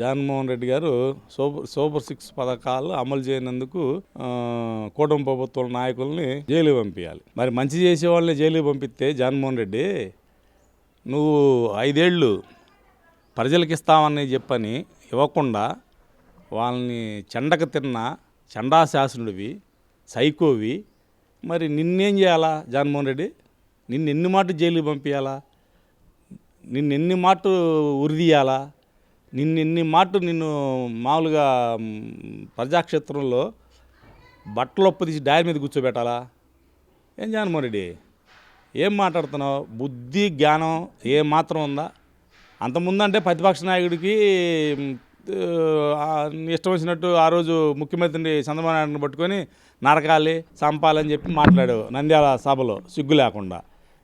జగన్మోహన్ రెడ్డి గారు super super six పథకాలు అమలు చేయనందుకు కూటమి ప్రభుత్వం నాయకుల్ని జైలు పంపించాలి మరి మంచి చేసే వాళ్ళని జైలు పంపిస్తే జగన్మోహన్ రెడ్డి నువ్వు ఐదేళ్ళు ప్రజలకు ఇస్తామని చెప్పని ఇవ్వకుండా వాళ్ళని చెండక తిన్న చండాశాసనుడివి సైకోవి మరి నిన్నేం చేయాలా జగన్మోహన్ రెడ్డి? నిన్ను ఎన్ని మాట జైలుకి పంపించాలా నిన్ను ఎన్ని మాట ఉరిదీయాలా? నిన్ను ఇన్ని మాట నిన్ను మామూలుగా ప్రజాక్షేత్రంలో బట్టలు ఒప్పు తీసి డైర్ మీద కూర్చోబెట్టాలా? ఏం జగన్మోహన్ రెడ్డి ఏం మాట్లాడుతున్నావు? బుద్ధి జ్ఞానం ఏ మాత్రం ఉందా? అంతకుముందంటే ప్రతిపక్ష నాయకుడికి ఇష్టం వచ్చినట్టు ఆ రోజు ముఖ్యమంత్రిని చంద్రబాబు నాయుడుని పట్టుకొని నరకాలి చంపాలని చెప్పి మాట్లాడావు నంద్యాల సభలో సిగ్గు లేకుండా.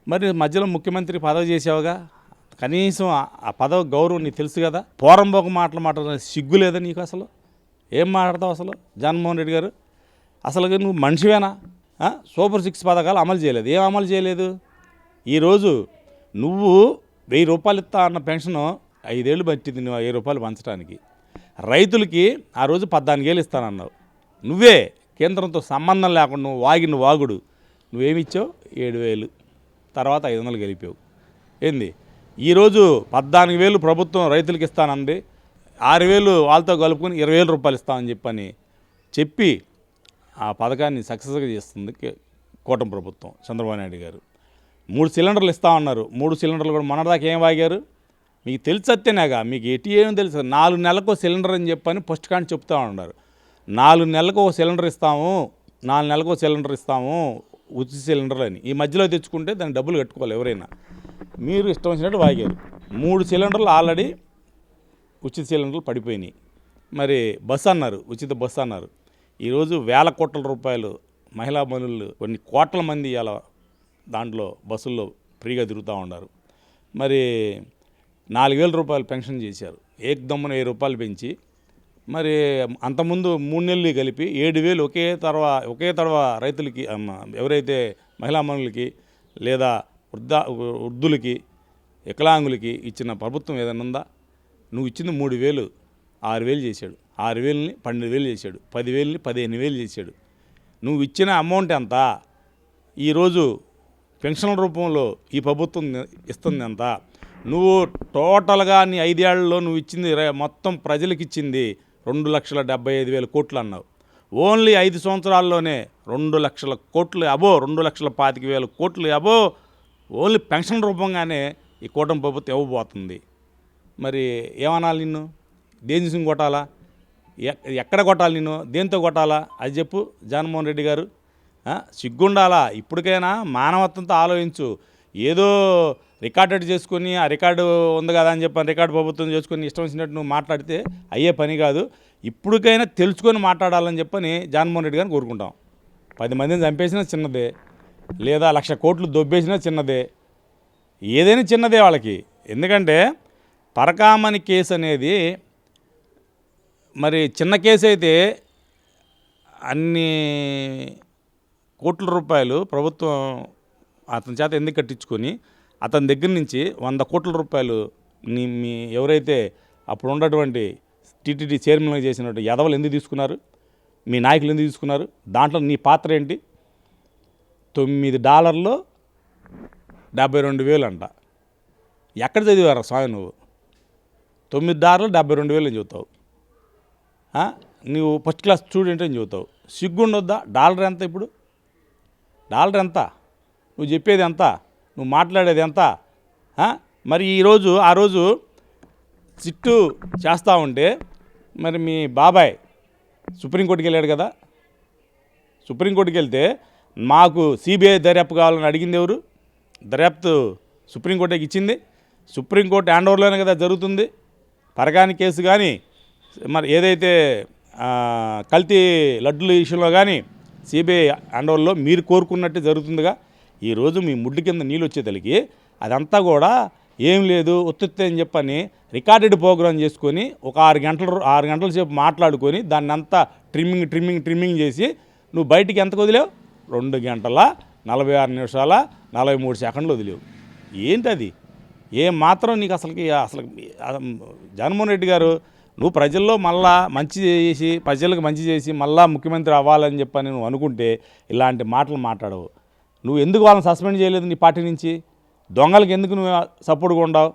మరి మధ్యలో ముఖ్యమంత్రి పదవి చేసావుగా? కనీసం ఆ- పదవి గౌరవం నీకు తెలుసు కదా? పోరంబోక మాటలు మాట్లాడిన సిగ్గు లేదా నీకు అసలు? ఏం మాట్లాడతావు అసలు? జగన్మోహన్ రెడ్డి గారు? అసలు నువ్వు మనిషివేనా? సూపర్ సిక్స్ పథకాలు అమలు చేయలేదు. ఏం అమలు చేయలేదు? ఈరోజు నువ్వు వెయ్యి రూపాయలు ఇస్తా అన్న పెన్షన్ ఐదేళ్ళు పట్టింది నువ్వు వెయ్యి రూపాయలు పంచడానికి. రైతులకి ఆ రోజు పద్నాలుగేళ్ళు ఇస్తానన్నావు. నువ్వే కేంద్రంతో సంబంధం లేకుండా నువ్వు వాగిన వాగుడు. నువ్వేమిచ్చావు ఏడు వేలు. తర్వాత ఐదు వందలు గెలిపావు. ఏంది? ఈరోజు పద్నాలుగు వేలు ప్రభుత్వం రైతులకు ఇస్తానంది ఆరు వేలు వాళ్ళతో కలుపుకొని ఇరవై వేల రూపాయలు ఇస్తామని చెప్పని చెప్పి ఆ పథకాన్ని సక్సెస్గా చేస్తుంది కే- కూటమి ప్రభుత్వం చంద్రబాబు నాయుడు గారు. మూడు సిలిండర్లు ఇస్తామన్నారు. మూడు సిలిండర్లు కూడా మొన్నటిదాకా ఏం వాగారు? మీకు తెలిసత్తేనేగా మీకు ఎటు ఏమో తెలుసు. నాలుగు నెలలకు సిలిండర్ అని చెప్పని ఫస్ట్ కానీ చెప్తా ఉన్నారు. నాలుగు నెలలకు ఒక సిలిండర్ ఇస్తాము నాలుగు నెలలకు సిలిండర్ ఇస్తాము ఉచిత సిలిండర్ అని. ఈ మధ్యలో తెచ్చుకుంటే దాన్ని డబ్బులు కట్టుకోవాలి ఎవరైనా. మీరు ఇష్టం వచ్చినట్టు వాగారు. మూడు సిలిండర్లు ఆల్రెడీ ఉచిత సిలిండర్లు పడిపోయినాయి. మరి బస్సు అన్నారు ఉచిత బస్సు అన్నారు. ఈరోజు వేల కోట్ల రూపాయలు మహిళా మనులు కొన్ని కోట్ల మంది ఇలా దాంట్లో బస్సుల్లో ఫ్రీగా తిరుగుతూ ఉన్నారు. మరి నాలుగు వేల రూపాయలు పెన్షన్ చేశారు. ఏకదమ్మున వెయ్యి రూపాయలు పెంచి మరి అంతకుముందు మూడు నెలలు కలిపి ఏడు వేలు ఒకే తర్వా ఒకే తడవ రైతులకి ఎవరైతే మహిళా మనులకి లేదా వృద్ధ వృద్ధులకి వికలాంగులకి ఇచ్చిన ప్రభుత్వం ఏదైనా ఉందా? నువ్వు ఇచ్చింది మూడు వేలు ఆరు వేలు చేశాడు. ఆరు వేలని పన్నెండు వేలు చేశాడు. పదివేలని పదిహేను వేలు చేశాడు. నువ్వు ఇచ్చిన అమౌంట్ ఎంత? ఈరోజు పెన్షన్ రూపంలో ఈ ప్రభుత్వం ఇస్తుంది ఎంత? నువ్వు టోటల్గా నీ ఐదేళ్ళలో నువ్వు ఇచ్చింది మొత్తం ప్రజలకు ఇచ్చింది రెండు లక్షల డెబ్బై ఐదు వేల కోట్లు అన్నావు. ఓన్లీ ఐదు సంవత్సరాల్లోనే రెండు లక్షల కోట్లు అబో రెండు లక్షల పాతిక వేల కోట్లు అబో ఓన్లీ పెన్షన్ రూపంగానే ఈ కూటమి ప్రభుత్వం ఇవ్వబోతుంది. మరి ఏమనాలి నిన్ను? దేని చూసి కొట్టాలా? ఎక్కడ కొట్టాలి నిన్ను? దేంతో కొట్టాలా? అది చెప్పు జగన్మోహన్ రెడ్డి గారు. సిగ్గుండాలా? ఇప్పటికైనా మానవత్వంతో ఆలోచించు. ఏదో రికార్డెడ్ చేసుకొని ఆ రికార్డు ఉంది కదా అని చెప్పి రికార్డు ప్రభుత్వం చేసుకొని ఇష్టం వచ్చినట్టు నువ్వు మాట్లాడితే అయ్యే పని కాదు. ఇప్పటికైనా తెలుసుకొని మాట్లాడాలని చెప్పని జగన్మోహన్ రెడ్డి గారిని కోరుకుంటాం. పది మందిని చంపేసినా చిన్నదే. లేదా లక్ష కోట్లు దొబ్బేసినా చిన్నదే. ఏదైనా చిన్నదే వాళ్ళకి. ఎందుకంటే పరకామణి కేసు అనేది మరి చిన్న కేసు అయితే అన్ని కోట్ల రూపాయలు ప్రభుత్వం అతని చేత ఎందుకు కట్టించుకొని అతని దగ్గర నుంచి వంద కోట్ల రూపాయలు మీ ఎవరైతే అప్పుడు ఉన్నటువంటి టీటీడీ చైర్మన్గా చేసినటువంటి యదవలు ఎందుకు తీసుకున్నారు? మీ నాయకులు ఎందుకు తీసుకున్నారు? దాంట్లో నీ పాత్ర ఏంటి? తొమ్మిది డాలర్లు డెబ్బై రెండు వేలు అంట ఎక్కడ చదివారా స్వామి నువ్వు? తొమ్మిది డాలర్లు డెబ్బై రెండు వేలు అని చెబుతావు. నువ్వు ఫస్ట్ క్లాస్ స్టూడెంట్ అని చెబుతావు. సిగ్గుండొద్దా? డాలర్ ఎంత ఇప్పుడు? డాలర్ ఎంత? నువ్వు చెప్పేది ఎంత? నువ్వు మాట్లాడేది ఎంత? మరి ఈరోజు ఆ రోజు సిట్టు చేస్తూ ఉంటే మరి మీ బాబాయ్ సుప్రీంకోర్టుకి వెళ్ళాడు కదా? సుప్రీంకోర్టుకి వెళ్తే మాకు సిబిఐ దర్యాప్తు కావాలని అడిగింది ఎవరు? దర్యాప్తు సుప్రీంకోర్టుకి ఇచ్చింది. సుప్రీంకోర్టు హ్యాండ్ ఓవర్లోనే కదా జరుగుతుంది. పరగాని కేసు కానీ మరి ఏదైతే కల్తీ లడ్డుల విషయంలో కానీ సిబిఐ హ్యాండ్ ఓవర్లో మీరు కోరుకున్నట్టు జరుగుతుందిగా. ఈరోజు మీ ముడ్డు కింద నీళ్ళు వచ్చేతలికి అదంతా కూడా ఏం లేదు ఒత్తుతే అని చెప్పని రికార్డెడ్ ప్రోగ్రామ్ చేసుకొని ఒక ఆరు గంటలు ఆరు గంటల సేపు మాట్లాడుకొని దాన్ని అంతా ట్రిమ్మింగ్ ట్రిమ్మింగ్ ట్రిమ్మింగ్ చేసి నువ్వు బయటికి ఎంత వదిలేవు రెండు గంటల నలభై ఆరు నిమిషాల నలభై మూడు సెకండ్లు వదిలేవు. ఏంటి అది ఏ మాత్రం నీకు అసలుకి అసలు జగన్మోహన్ రెడ్డి గారు నువ్వు ప్రజల్లో మళ్ళా మంచి చేసి ప్రజలకు మంచి చేసి మళ్ళా ముఖ్యమంత్రి అవ్వాలని చెప్పని నువ్వు అనుకుంటే ఇలాంటి మాటలు మాట్లాడవు. నువ్వు ఎందుకు వాళ్ళని సస్పెండ్ చేయలేదు నీ పార్టీ నుంచి? దొంగలకు ఎందుకు నువ్వు సపోర్ట్గా ఉండవు?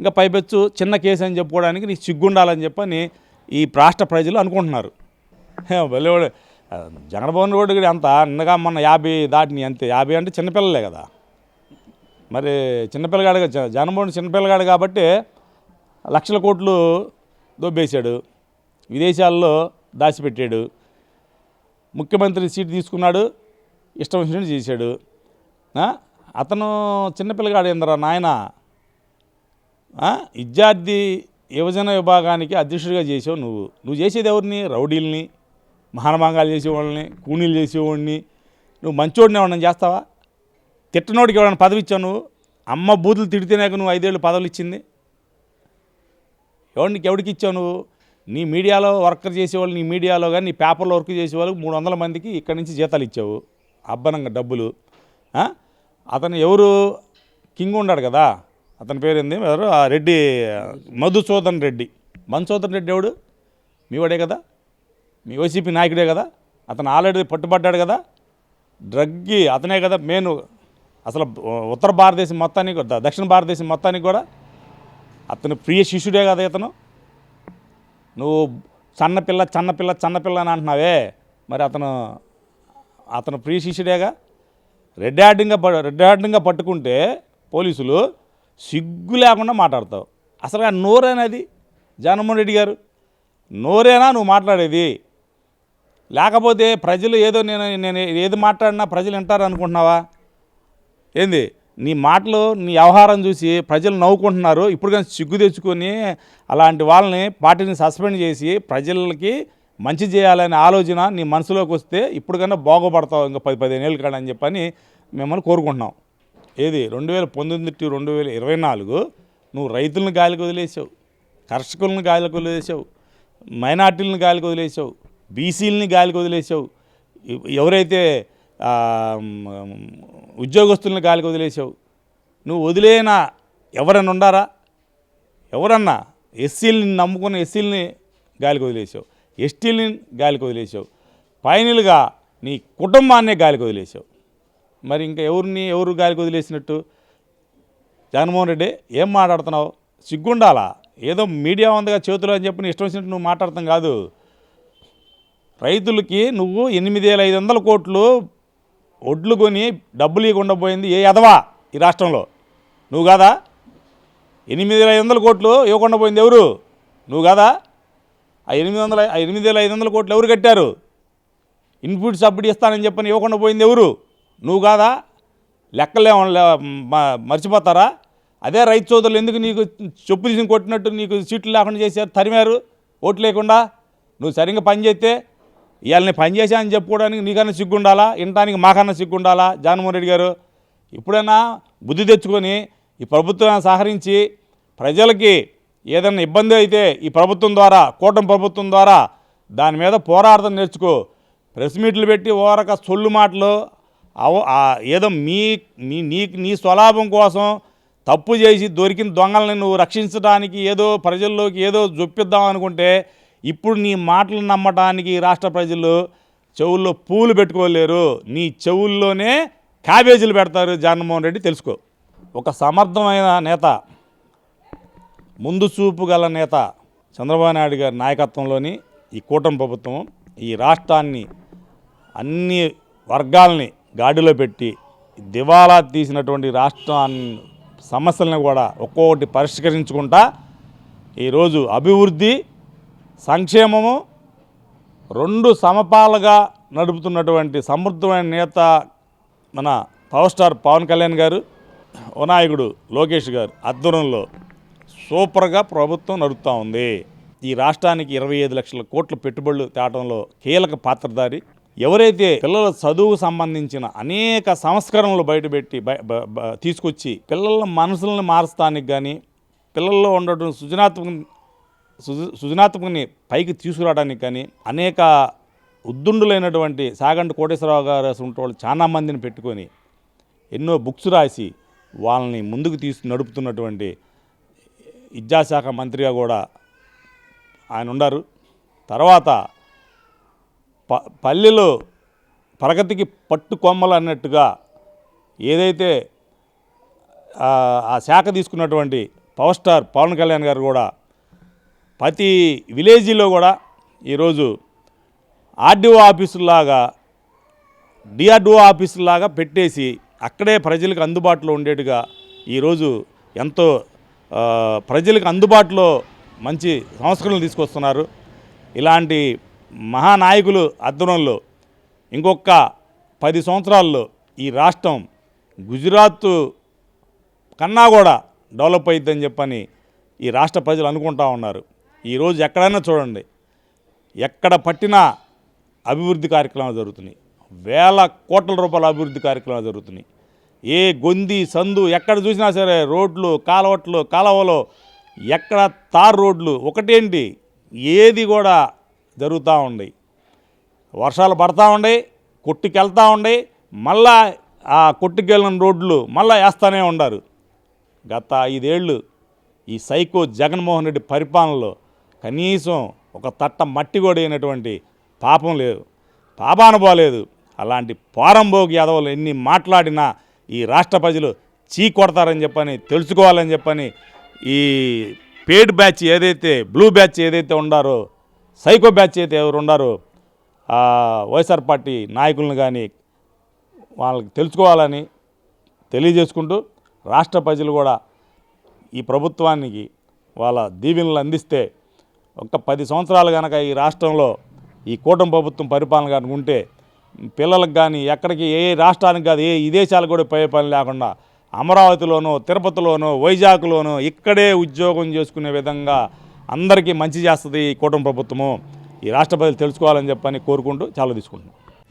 ఇంకా పైపెచ్చు చిన్న కేసు అని చెప్పుకోవడానికి నీకు సిగ్గుండాలని చెప్పని ఈ రాష్ట్ర ప్రజలు అనుకుంటున్నారు. భలేవాడు. జగన్మోహన్ రెడ్డి కూడా అంత నిన్నగా మొన్న యాభై దాటిని అంతే. యాభై అంటే చిన్నపిల్లలే కదా. మరి చిన్నపిల్లగాడు జగన్మోహన్ చిన్నపిల్లగాడు కాబట్టి లక్షల కోట్లు దొబ్బేశాడు. విదేశాల్లో దాచిపెట్టాడు. ముఖ్యమంత్రి సీట్ తీసుకున్నాడు. ఇష్టం వచ్చినట్టు చేశాడు. అతను చిన్నపిల్లగాడు ఏందరా నాయన? విద్యార్థి యువజన విభాగానికి అధ్యక్షుడిగా చేసావు నువ్వు. నువ్వు చేసేది ఎవరిని? రౌడీల్ని. మహానమాంగాలు చేసేవాళ్ళని కూనీలు చేసేవాడిని. నువ్వు మంచోడిని ఏమన్నా చేస్తావా? తిట్టనోడికి ఎవరైనా పదవి ఇచ్చావు నువ్వు? అమ్మ బూతులు తిడితేనేక నువ్వు ఐదేళ్ళు పదవులు ఇచ్చింది. ఎవరికి ఎవడికి ఇచ్చావు నువ్వు? నీ మీడియాలో వర్కర్ చేసేవాళ్ళు నీ మీడియాలో కానీ నీ పేపర్లో వర్క్ చేసేవాళ్ళకి మూడు వందల మందికి ఇక్కడి నుంచి జీతాలు ఇచ్చావు. అబ్బనంగా డబ్బులు. అతను ఎవరు? కింగ్ ఉన్నాడు కదా? అతని పేరు ఏంది? ఎవరు? ఆ రెడ్డి మధుసూదన్ రెడ్డి. మధుసూదన్ రెడ్డి ఎవడు? మీ వాడే కదా? మీ వైసీపీ నాయకుడే కదా? అతను ఆల్రెడీ పట్టుబడ్డాడు కదా? డ్రగ్గి అతనే కదా మెయిన్. అసలు ఉత్తర భారతదేశం మొత్తానికి కూడా, దక్షిణ భారతదేశం మొత్తానికి కూడా అతను ప్రియ శిష్యుడే కదా ఇతను. నువ్వు సన్నపిల్ల చిన్నపిల్ల చన్నపిల్ల అని అంటున్నావే. మరి అతను అతను ప్రియ శిష్యుడేగా? రెడ్ హ్యాండింగ్గా ప- రెడ్ హ్యాండింగ్గా పట్టుకుంటే పోలీసులు సిగ్గు లేకుండా మాట్లాడతావు. అసలు నోరేనది? జగన్మోహన్ రెడ్డి గారు నోరేనా నువ్వు మాట్లాడేది? లేకపోతే ప్రజలు ఏదో నేను నేను ఏది మాట్లాడినా ప్రజలు వింటారు అనుకుంటున్నావా? ఏంది? నీ మాటలు నీ వ్యవహారం చూసి ప్రజలు నవ్వుకుంటున్నారు. ఇప్పుడు కానీ సిగ్గు తెచ్చుకొని అలాంటి వాళ్ళని పార్టీని సస్పెండ్ చేసి ప్రజలకి మంచి చేయాలనే ఆలోచన నీ మనసులోకి వస్తే ఇప్పటికన్నా బాగుపడతావు ఇంకా పది పదిహేను ఏళ్ళు కాడని చెప్పని మిమ్మల్ని కోరుకుంటున్నాం. ఏది? రెండు వేల పంతొమ్మిది టు రెండు వేల ఇరవై నాలుగు నువ్వు రైతులను గాలికి వదిలేసావు కర్షకులను గాలికి వదిలేసావు మైనార్టీలను గాలికి వదిలేసావు. బీసీలని గాలికి వదిలేసావు. ఎవరైతే ఉద్యోగస్తులను గాలికి వదిలేసావు నువ్వు వదిలేనా? ఎవరన్నా ఉండారా? ఎవరన్నా? ఎస్సీలని నమ్ముకున్న ఎస్సీలని గాలికి వదిలేసావు. ఎస్టీలని గాలికి వదిలేసావు. ఫైనల్గా నీ కుటుంబాన్నే గాలికి వదిలేసావు. మరి ఇంకా ఎవరిని ఎవరు గాలికి వదిలేసినట్టు? జగన్మోహన్ రెడ్డి ఏం మాట్లాడుతున్నావు? సిగ్గుండాలా? ఏదో మీడియా ఉందిగా చేతులు అని చెప్పి నీ ఇష్టం వచ్చినట్టు నువ్వు మాట్లాడతాం కాదు. రైతులకి నువ్వు ఎనిమిది వేల ఐదు వందల కోట్లు ఒడ్లు కొని డబ్బులు ఇవ్వకుండా పోయింది ఏ ఎదవా ఈ రాష్ట్రంలో? నువ్వు కాదా? ఎనిమిది వేల ఐదు వందల కోట్లు ఇవ్వకుండా పోయింది ఎవరు? నువ్వు కాదా? ఆ ఎనిమిది వందల ఎనిమిది వేల ఐదు వందల కోట్లు ఎవరు కట్టారు? ఇన్పుట్ సబ్సిడీ ఇస్తానని చెప్పని ఇవ్వకుండా పోయింది ఎవరు? నువ్వు కాదా? లెక్కలే మర్చిపోతారా? అదే రైతు సోదరులు ఎందుకు నీకు చెప్పు తీసి కొట్టినట్టు నీకు సీట్లు లేకుండా చేశారు? తరిమారు? ఓట్లు లేకుండా? నువ్వు సరిగ్గా పని చేస్తే ఇవాళ నేను అని చెప్పుకోవడానికి నీకన్నా సిగ్గుండాలా? ఇంటానికి మాకన్నా సిగ్గుండాలా? జగన్మోహన్ రెడ్డి గారు ఇప్పుడైనా బుద్ధి తెచ్చుకొని ఈ ప్రభుత్వం సహకరించి ప్రజలకి ఏదైనా ఇబ్బంది అయితే ఈ ప్రభుత్వం ద్వారా కూటమి ప్రభుత్వం ద్వారా దాని మీద పోరాడడం నేర్చుకో. ప్రెస్ మీట్లు పెట్టి ఓరక సొల్లు మాటలు అవ ఏదో మీ మీ నీ నీ స్వలాభం కోసం తప్పు చేసి దొరికిన దొంగలని నువ్వు రక్షించడానికి ఏదో ప్రజల్లోకి ఏదో జొప్పిద్దాం అనుకుంటే ఇప్పుడు నీ మాటలు నమ్మటానికి రాష్ట్ర ప్రజలు చెవుల్లో పూలు పెట్టుకోలేరు. నీ చెవుల్లోనే క్యాబేజీలు పెడతారు జగన్మోహన్ రెడ్డి తెలుసుకో. ఒక సమర్థమైన నేత ముందు చూపు గల నేత చంద్రబాబు నాయుడు గారి నాయకత్వంలోని ఈ కూటమి ప్రభుత్వం ఈ రాష్ట్రాన్ని అన్ని వర్గాల్ని గాడిలో పెట్టి దివాలా తీసినటువంటి రాష్ట్రాన్ని సమస్యలను కూడా ఒక్కొక్కటి పరిష్కరించుకుంటా ఈరోజు అభివృద్ధి సంక్షేమము రెండు సమపాలుగా నడుపుతున్నటువంటి సమృద్ధమైన నేత మన పవర్ స్టార్ పవన్ కళ్యాణ్ గారు వినాయకుడు లోకేష్ గారు ఆధ్వర్యంలో సూపర్గా ప్రభుత్వం నడుపుతూ ఉంది. ఈ రాష్ట్రానికి ఇరవై ఐదు లక్షల కోట్ల పెట్టుబడులు తేవడంలో కీలక పాత్రధారి. ఎవరైతే పిల్లల చదువుకు సంబంధించిన అనేక సంస్కరణలు బయటపెట్టి బ- తీసుకొచ్చి పిల్లల మనసులను మారుస్తానికి కానీ పిల్లల్లో ఉండటం సృజనాత్మక సృజనాత్మకని పైకి తీసుకురావడానికి కానీ అనేక ఉద్దుండులైనటువంటి సాగంటి కోటేశ్వరరావు గారు వాళ్ళు చాలా మందిని పెట్టుకొని ఎన్నో బుక్స్ రాసి వాళ్ళని ముందుకు తీసు నడుపుతున్నటువంటి విద్యాశాఖ మంత్రిగా కూడా ఆయన ఉన్నారు తర్వాత ప పల్లెలు ప్రగతికి పట్టు కొమ్మలు అన్నట్టుగా ఏదైతే ఆ శాఖ తీసుకున్నటువంటి పవర్ స్టార్ పవన్ కళ్యాణ్ గారు కూడా ప్రతి విలేజీలో కూడా ఈరోజు ఆర్డీఓ ఆఫీసులాగా డిఆర్డిఓ ఆఫీసులాగా పెట్టేసి అక్కడే ప్రజలకు అందుబాటులో ఉండేట్టుగా ఈరోజు ఎంతో ప్రజలకు అందుబాటులో మంచి సంస్కరణలు తీసుకొస్తున్నారు. ఇలాంటి మహానాయకులు అధ్వర్యంలో ఇంకొక పది సంవత్సరాల్లో ఈ రాష్ట్రం గుజరాత్ కన్నా కూడా డెవలప్ అయిద్దని చెప్పని ఈ రాష్ట్ర ప్రజలు అనుకుంటా ఉన్నారు. ఈరోజు ఎక్కడైనా చూడండి. ఎక్కడ పట్టినా అభివృద్ధి కార్యక్రమాలు జరుగుతున్నాయి. వేల కోట్ల రూపాయల అభివృద్ధి కార్యక్రమాలు జరుగుతున్నాయి. ఏ గొంది సందు ఎక్కడ చూసినా సరే రోడ్లు కాలవట్లు కాలవలు ఎక్కడ తార్ రోడ్లు ఒకటేంటి? ఏది కూడా జరుగుతూ ఉన్నాయి వర్షాలు పడతా ఉండే కొట్టుకెళ్తా ఉండే మళ్ళా ఆ కొట్టుకెళ్ళిన రోడ్లు మళ్ళా వేస్తూనే ఉండారు. గత ఐదేళ్ళు ఈ సైకో జగన్మోహన్ రెడ్డి పరిపాలనలో కనీసం ఒక తట్ట మట్టి కూడా అయినటువంటి పాపం లేదు. పాపానుభవలేదు అలాంటి పోరంబోగి యాదవులు ఎన్ని మాట్లాడినా ఈ రాష్ట్ర ప్రజలు చీ కొడతారని చెప్పని తెలుసుకోవాలని చెప్పని ఈ పేడ్ బ్యాచ్ ఏదైతే బ్లూ బ్యాచ్ ఏదైతే ఉండారో సైకో బ్యాచ్ అయితే ఎవరు ఉండారో వైఎస్ఆర్ పార్టీ నాయకులను కానీ వాళ్ళకి తెలుసుకోవాలని తెలియజేసుకుంటూ రాష్ట్ర ప్రజలు కూడా ఈ ప్రభుత్వానికి వాళ్ళ దీవెనలు అందిస్తే ఒక పది సంవత్సరాలు కనుక ఈ రాష్ట్రంలో ఈ కూటమి ప్రభుత్వం పరిపాలన కనుక ఉంటే పిల్లలకు కానీ ఎక్కడికి ఏ రాష్ట్రానికి కాదు ఏ విదేశాలకు కూడా పోయే పని లేకుండా అమరావతిలోనో తిరుపతిలోనో వైజాగ్లోనో ఇక్కడే ఉద్యోగం చేసుకునే విధంగా అందరికీ మంచి చేస్తుంది ఈ కూటమి ప్రభుత్వము. ఈ రాష్ట్ర ప్రజలు తెలుసుకోవాలని చెప్పని కోరుకుంటూ చాలా తీసుకుంటున్నాం.